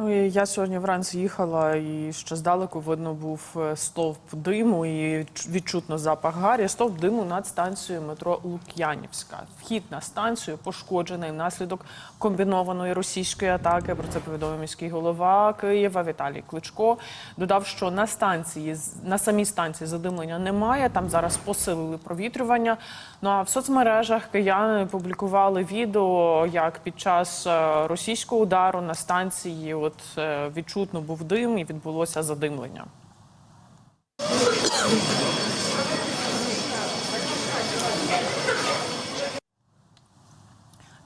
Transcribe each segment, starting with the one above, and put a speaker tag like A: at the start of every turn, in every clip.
A: Ну я сьогодні вранці їхала, і ще здалеку видно був е, стовп диму і відчутно запах гарі. Стовп диму над станцією метро Лук'янівська. Вхід на станцію пошкоджений внаслідок комбінованої російської атаки. Про це повідомив міський голова Києва Віталій Кличко. Додав, що на станції на самій станції задимлення немає. Там зараз посилили провітрювання. Ну а в соцмережах кияни публікували відео, як під час е, російського удару на станції от е, відчутно був дим і відбулося задимлення.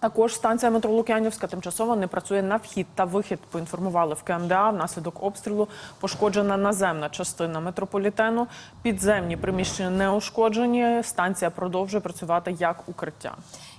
A: Також станція метро Лук'янівська тимчасово не працює на вхід та вихід. Поінформували в КМДА. Внаслідок обстрілу пошкоджена наземна частина метрополітену. Підземні приміщення не ушкоджені. Станція продовжує працювати як укриття.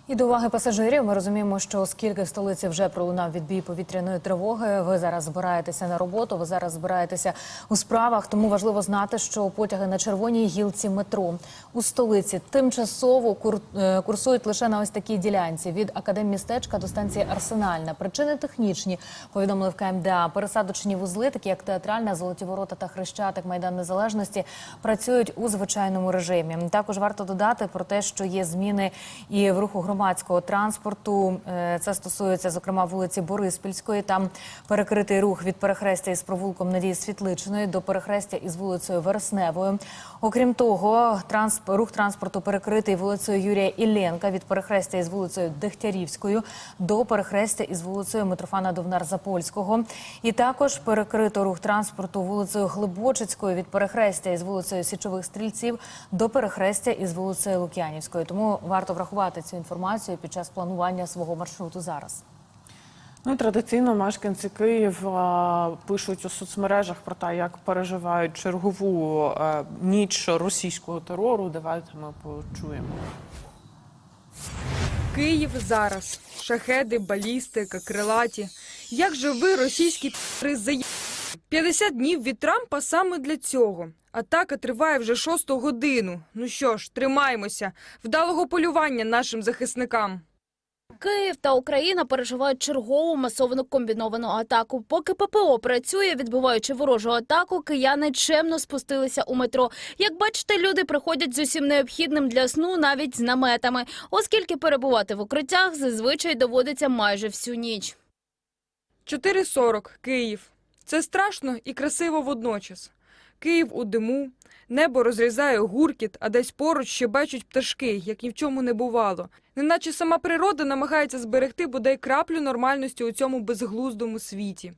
B: І до уваги пасажирів ми розуміємо, що оскільки в столиці вже пролунав відбій повітряної тривоги, ви зараз збираєтеся на роботу, ви зараз збираєтеся у справах. Тому важливо знати, що потяги на червоній гілці метро у столиці тимчасово кур- е, курсують лише на ось такій ділянці від академмістечка до станції Арсенальна. Причини технічні повідомили в КМДА. Пересадочні вузли, такі як театральна, золоті ворота та хрещатик, майдан незалежності, працюють у звичайному режимі. Також варто додати про те, що є зміни і в руху громадського транспорту. Е, Це стосується зокрема вулиці Бориспільської. Там перекритий рух від перехрестя із провулком Надії Світличної до перехрестя із вулицею Вересневою. Окрім того, трансп- рух транспорту перекритий вулицею Юрія Ілленка від перехрестя із вулицею Дегтярівською до перехрестя із вулицею Митрофана Довнар-Запольського. І також перекрито рух транспорту вулицею Глибочицькою від перехрестя із вулицею Січових Стрільців до перехрестя із вулицею Лук'янівською. Тому варто врахувати цю інформацію під час планування свого маршруту зараз.
A: Ну і традиційно мешканці Києва пишуть у соцмережах про те, як переживають чергову е, ніч російського терору. Давайте ми почуємо.
C: Київ зараз. Шахеди, балістика, крилаті. Як же ви, російські пи***ри, заї... 50 днів від Трампа саме для цього. Атака триває вже шосту годину. Ну що ж, тримаємося. Вдалого полювання нашим захисникам.
D: Київ та Україна переживають чергову масовану комбіновану атаку. Поки ППО працює, відбиваючи ворожу атаку, кияни чемно спустилися у метро. Як бачите, люди приходять з усім необхідним для сну, навіть з наметами, оскільки перебувати в укриттях зазвичай доводиться майже всю ніч.
C: 4.40. Київ. Це страшно і красиво водночас. Київ у диму, небо розрізає гуркіт, а десь поруч ще бачать пташки, як ні в чому не бувало. Неначе сама природа намагається зберегти бодай краплю нормальності у цьому безглуздому світі.